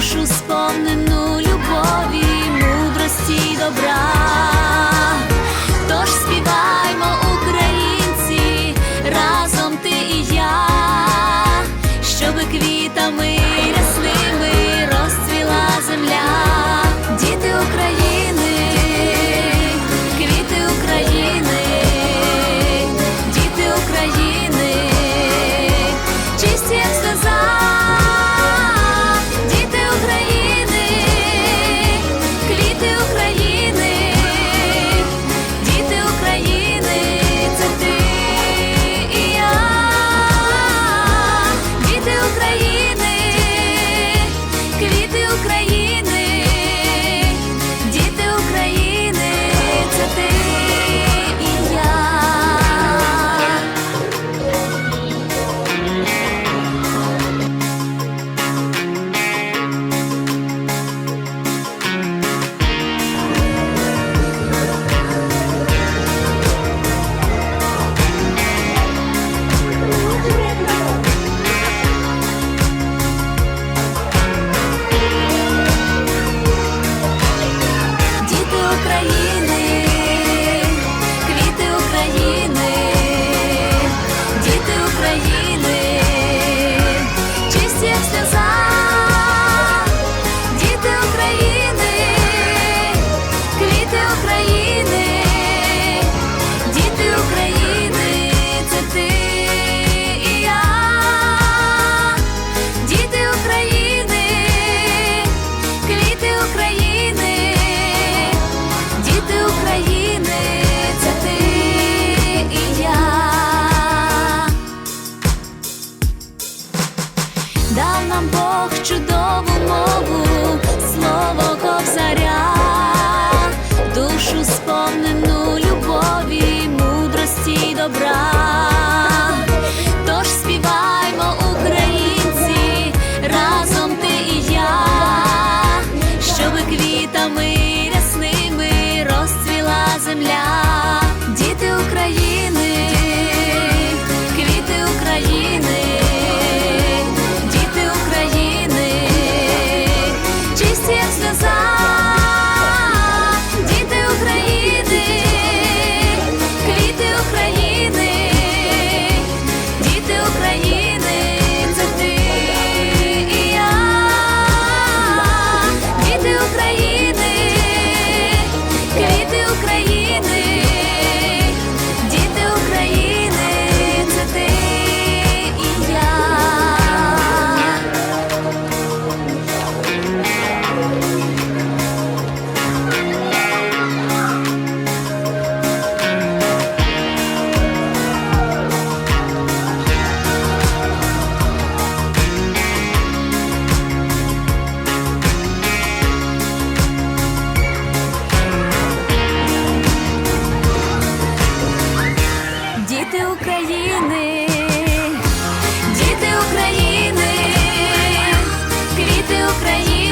душу сповнену любові, мудрості добра. дав нам Бог чудову мову, слово ковзаря, душу сповнену любові, мудрості і добра. всіх діти України, квіти України, діти України. України, діти України, квіти України.